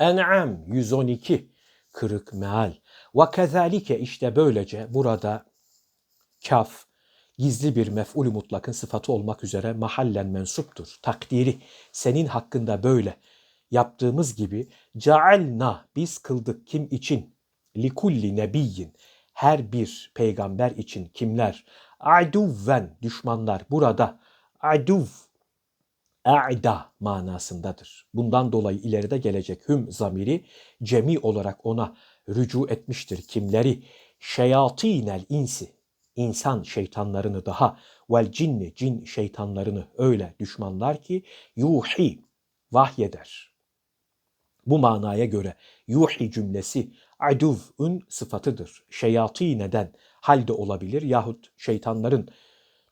En'am 112 kırık meal. Ve kezalike işte böylece burada kaf gizli bir mef'ulü mutlakın sıfatı olmak üzere mahallen mensuptur. Takdiri senin hakkında böyle yaptığımız gibi cealna biz kıldık kim için? Likulli nebiyyin her bir peygamber için kimler? Aduven düşmanlar burada aduv a'da manasındadır. Bundan dolayı ileride gelecek hüm zamiri cemi olarak ona rücu etmiştir. Kimleri? Şeyatinel insi insan şeytanlarını daha vel cinni cin şeytanlarını öyle düşmanlar ki yuhi vahyeder. Bu manaya göre yuhi cümlesi aduv'un sıfatıdır. Şeyatî neden halde olabilir yahut şeytanların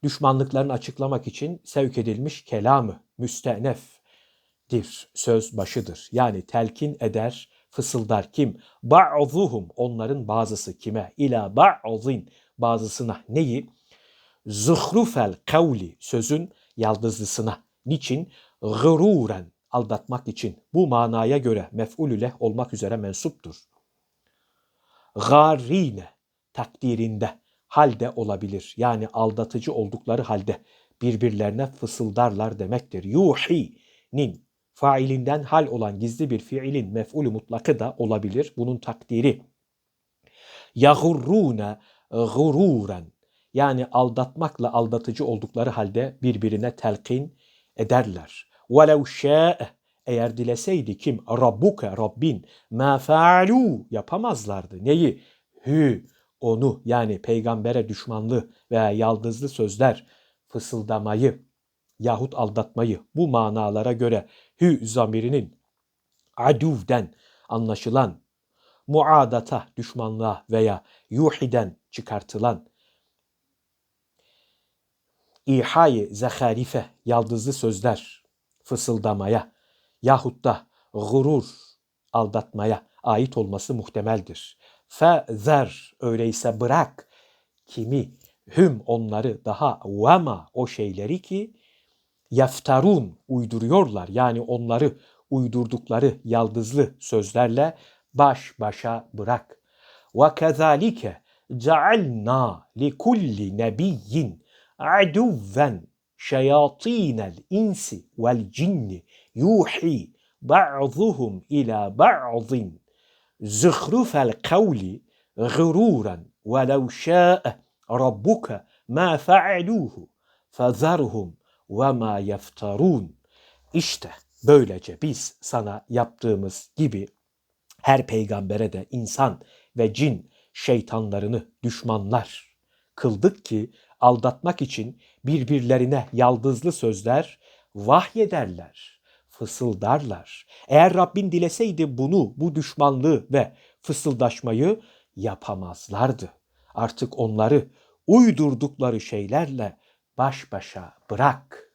düşmanlıklarını açıklamak için sevk edilmiş kelamı müstenefdir, söz başıdır. Yani telkin eder, fısıldar kim? Ba'zuhum onların bazısı kime? İla ba'zin bazısına neyi? Zuhrufel kavli sözün yaldızlısına. Niçin? Gıruren aldatmak için. Bu manaya göre mef'ulü leh olmak üzere mensuptur. Garine takdirinde halde olabilir. Yani aldatıcı oldukları halde birbirlerine fısıldarlar demektir. Yuhi'nin failinden hal olan gizli bir fiilin mef'ulü mutlakı da olabilir. Bunun takdiri. Yagurrune gururen yani aldatmakla aldatıcı oldukları halde birbirine telkin ederler. وَلَوْ شَاءَ eğer dileseydi kim? Rabbuke, Rabbin. مَا فَعَلُوا yapamazlardı. Neyi? Hü, onu yani peygambere düşmanlı veya yaldızlı sözler, fısıldamayı yahut aldatmayı bu manalara göre hü zamirinin aduvden anlaşılan muadata, düşmanlığa veya yuhiden çıkartılan İhayı zeharife, yaldızlı sözler fısıldamaya yahut da gurur, aldatmaya ait olması muhtemeldir. Fezer, öyleyse bırak kimi, hüm onları daha vema o şeyleri ki yeftarun uyduruyorlar. Yani onları uydurdukları yaldızlı sözlerle baş başa bırak. Ve kezalike cealna li kulli nebiyyin aduven şeyatinel insi vel cinni yuhi ba'zuhum ila ba'zin zıhrufel kavli gıruren ve lev şa'e rabbuke ma fe'aluhu fezerhum ve ma yeftarun. İşte böylece biz sana yaptığımız gibi her peygambere de insan ve cin şeytanlarını düşmanlar kıldık ki aldatmak için birbirlerine yaldızlı sözler vahyederler, fısıldarlar. Eğer Rabbin dileseydi bunu, bu düşmanlığı ve fısıldaşmayı yapamazlardı. Artık onları uydurdukları şeylerle baş başa bırak.''